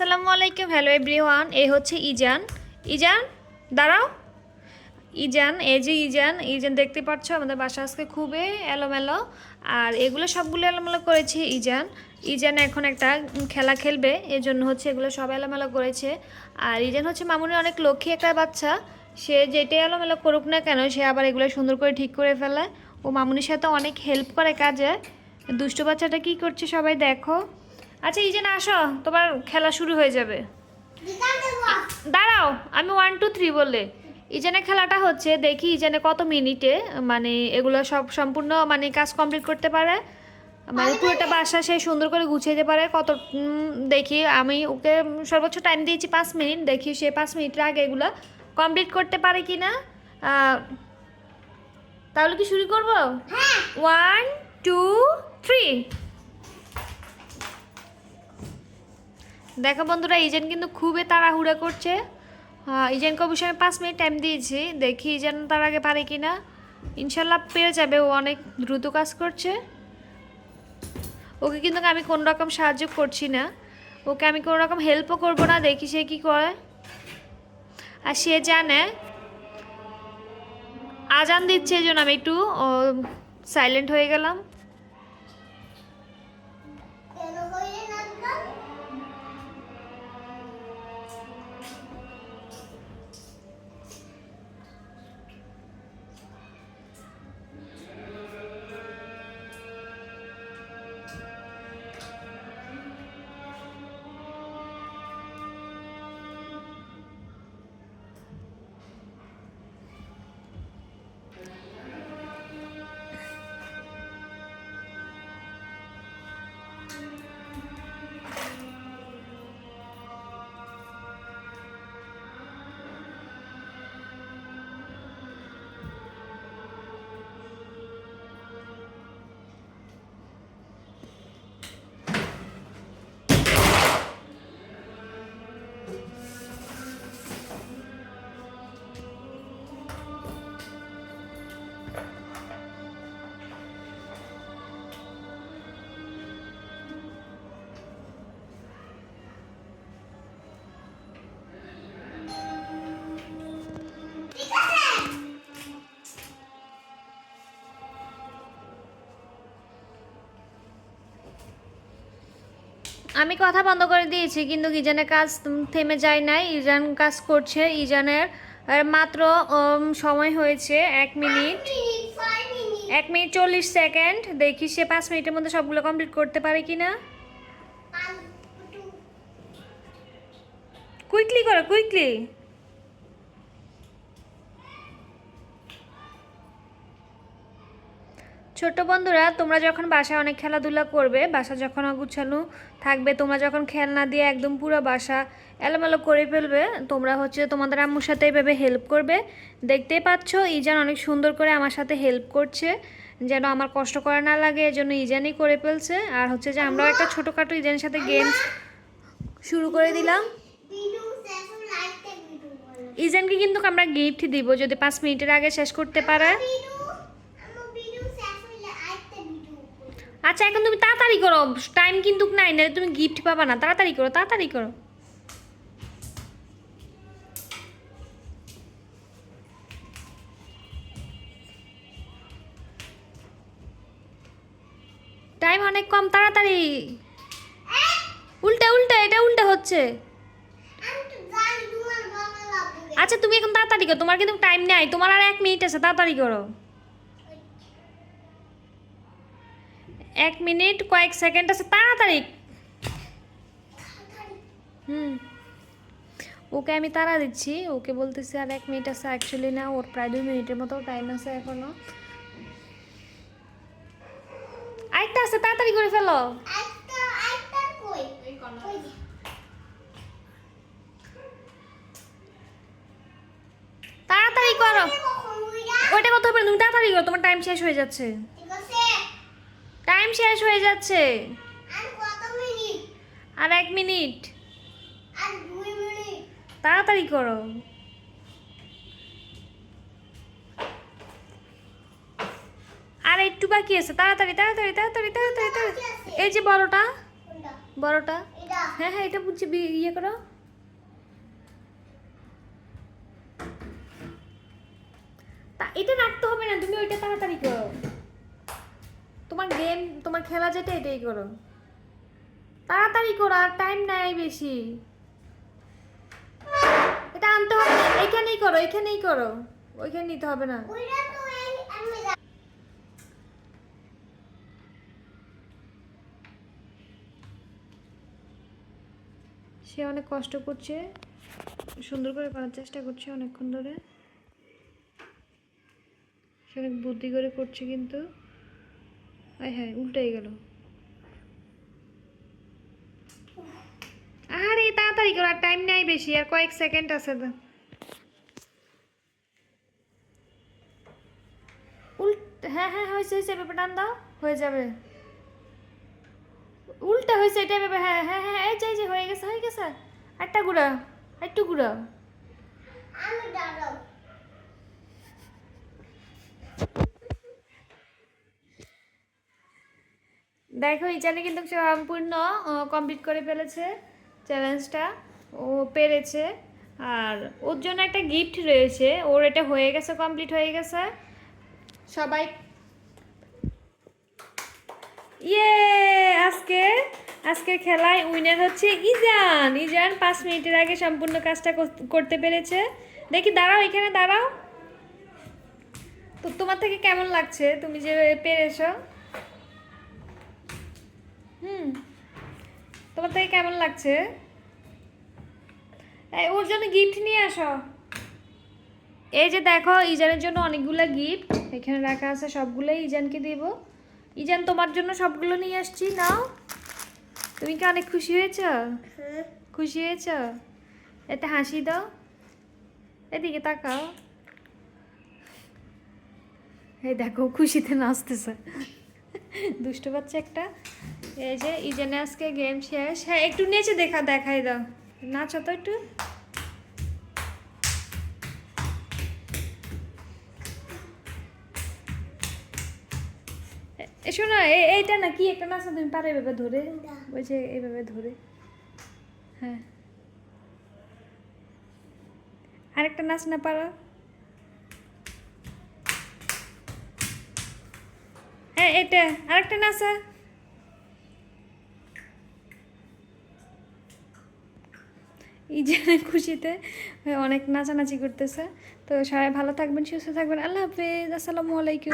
আসসালামু আলাইকুম, hello everyone, এ হচ্ছে ইজান। ইজান, দাঁড়াও। ইজান, এই যে ইজান ইজান দেখতে পাচ্ছ, আমাদের বাসা আজকে খুবই এলোমেলো। আর এগুলো সবগুলো এলোমেলো করেছে ইজান। ইজান এখন একটা খেলা খেলবে এর জন্য হচ্ছে এগুলো সব এলোমেলো করেছে। আর ইজান হচ্ছে মামুনের অনেক লক্ষ্মী একটা বাচ্চা। সে যেটাই এলোমেলো করুক না কেন, সে আবার এগুলো সুন্দর করে ঠিক করে ফেলে। ও মামুনির সাথে অনেক হেল্প করে কাজে। দুষ্ট বাচ্চাটা কি করছে সবাই দেখো। আচ্ছা এই যে না আসো। তোমার খেলা শুরু হয়ে যাবে। দাঁড়াও আমি ওয়ান টু থ্রি বললে। ইজেনের খেলাটা হচ্ছে দেখি ইজেনে কত মিনিটে মানে এগুলো সব সম্পূর্ণ মানে কাজ কমপ্লিট করতে পারে। মানে পুরোটা বাসা সে সুন্দর করে গুছিয়ে যেতে পারে। কত দেখি আমি ওকে সর্বোচ্চ টাইম দিয়েছি পাঁচ মিনিট। দেখি সে পাঁচ মিনিটের আগে এগুলো কমপ্লিট করতে পারে কি না তাহলে কি শুরু করব? ওয়ান টু থ্রি দেখো বন্ধুরা, ইজেন কিন্তু খুবই তাড়াহুড়া করছে। ইজেনকে অবশ্যই আমি পাঁচ মিনিট টাইম দিয়েছি, দেখি ইজেন তার আগে পারে কি না ইনশাল্লাহ পেরে যাবে, ও অনেক দ্রুত কাজ করছে। ওকে কিন্তু আমি কোনো রকম সাহায্য করছি না। ওকে আমি কোনো রকম হেল্পও করব না, দেখি সে কী করে। আর সে জানে, আজান দিচ্ছে এই জন্য আমি একটু সাইলেন্ট হয়ে গেলাম। আমি কথা বন্ধ করে দিয়েছি কিন্তু ইজানের কাজ থেমে যায় নাই। ইজান কাজ করছে ইজানের মাত্র সময় হয়েছে এক মিনিট। এক মিনিট চল্লিশ সেকেন্ড। দেখি সে পাঁচ মিনিটের মধ্যে সবগুলো কমপ্লিট করতে পারে কি না কুইকলি করো কুইকলি। ছোট বন্ধুরা, তোমরা যখন বাসায় অনেক খেলাধুলা করবে, বাসা যখন অগুছানো থাকবে, তোমরা যখন খেলনা দিয়ে একদম পুরো বাসা এলোমেলো করে ফেলবে, তোমরা হচ্ছে তোমাদের আম্মুর সাথে এইভাবে হেল্প করবে। দেখতেই পাচ্ছ, ইজান অনেক সুন্দর করে আমার সাথে হেল্প করছে, যেন আমার কষ্ট করা না লাগে, এজন্য ইজানই করে ফেলছে। আর হচ্ছে যে আমরাও একটা ছোটোখাটো ইজানের সাথে গেম শুরু করে দিলাম। ইজানকে কিন্তু আমরা গিফট দিব, যদি পাঁচ মিনিটের আগে শেষ করতে পারে আচ্ছা এখন তুমি তাড়াতাড়ি করো। টাইম কিন্তু নাই, নাহলে তুমি গিফট পাবা না। তাড়াতাড়ি করো তাড়াতাড়ি করো। টাইম অনেক কম, তাড়াতাড়ি। উল্টে উল্টে, এটা উল্টে হচ্ছে। আচ্ছা তুমি এখন তাড়াতাড়ি করো। তোমার কিন্তু টাইম নেই, তোমার আর এক মিনিট আছে, তাড়াতাড়ি করো। এক মিনিট কয়েক সেকেন্ড আছে তাড়াতাড়ি। হুম। ওকে আমি তাড়া দিচ্ছি ওকে বলতেছি আর এক মিনিট আছে অ্যাকচুয়ালি না ওর প্রায় দুই মিনিটের মতো টাইম আছে এখনও। আরেকটা আছে তাড়াতাড়ি করে ফেলো। তাড়াতাড়ি করো। ওইটা কথা হবে? তুমি তাড়াতাড়ি করো তোমার টাইম শেষ হয়ে যাচ্ছে। টাইম শেষ হয়ে যাচ্ছে। আর এক মিনিট। তাড়াতাড়ি করো। আর একটু বাকি আছে। তাড়াতাড়ি তাড়াতাড়ি তাড়াতাড়ি তাড়াতাড়ি তাড়াতাড়ি। এই যে বড়টা। বড়টা। হ্যাঁ হ্যাঁ এটা বুঝছি। ইয়ে করো। তা এটা রাখতে হবে না। তুমি ওইটা তাড়াতাড়ি করো। তোমার গেম তোমার খেলা যেটা এটাই করো। তাড়াতাড়ি করো, আর টাইম নাই বেশি। এটা আনতে হবে না এখানেই করো এখানেই করো। ওইখানে নিতে হবে না। সে অনেক কষ্ট করছে, সুন্দর করে করার চেষ্টা করছে অনেকক্ষণ ধরে। সে অনেক বুদ্ধি করে করছে কিন্তু। আয় হ্যাঁ উল্টাই গেল। আরে তাড়াতাড়ি করো আর টাইম নেই বেশি আর কয়েক সেকেন্ড আছে তো। উল্ট হ্যাঁ হ্যাঁ হয়েছে হয়েছে পেপার টান দাও হয়ে যাবে। উল্টা হয়েছে এটা হ্যাঁ হ্যাঁ হ্যাঁ এই যে যে হয়ে গেছে হয়ে গেছে। একটা গুঁড়া একটু গুঁড়া দেখো ইজানি কিন্তু সম্পূর্ণ কমপ্লিট করে ফেলেছে চ্যালেঞ্জটা ও পেরেছে। আর ওর জন্য একটা গিফট রয়েছে। ওর এটা হয়ে গেছে কমপ্লিট হয়ে গেছে। সবাই ইয়ে আজকে আজকে খেলায় উইনার হচ্ছে ইজান। ইজান পাঁচ মিনিটের আগে সম্পূর্ণ কাজটা করতে পেরেছে। দেখি, দাঁড়াও এখানে, দাঁড়াও। তো তোমার থেকে কেমন লাগছে? তুমি যে পেরেছ। তোমার থেকে কেমন লাগছে? এই ওর জন্য গিফট নিয়ে আসো। এই যে দেখো ইজানের জন্য অনেকগুলো গিফট এখানে রাখা আছে সবগুলোই ইজানকে দেব। ইজান তোমার জন্য সবগুলো নিয়ে আসছি নাও। তুমি কি অনেক খুশি হয়েছ? খুশি হয়েছ? এতে হাসি দাও। এদিকে তাকাও। এই দেখো খুশিতে নাচতেছে। দুষ্ট বাচ্চা একটা। এই যে ইজেনে আজকে গেম শেষ। হ্যাঁ একটু নেচে দেখা দেখাই দাও। নাচো তো একটু। শোনো এইটা না কি একটা নাচো তুমি? পারো এভাবে ধরে। ওই যে এইভাবে ধরে। হ্যাঁ। আরেকটা নাচ না পারো। হ্যাঁ এটা আরেকটা নাচা এই যে খুশিতে অনেক নাচানাচি করতেছে। তো সবাই ভালো থাকবেন, সুস্থ থাকবেন। আল্লাহ হাফেজ। আসসালামু আলাইকুম।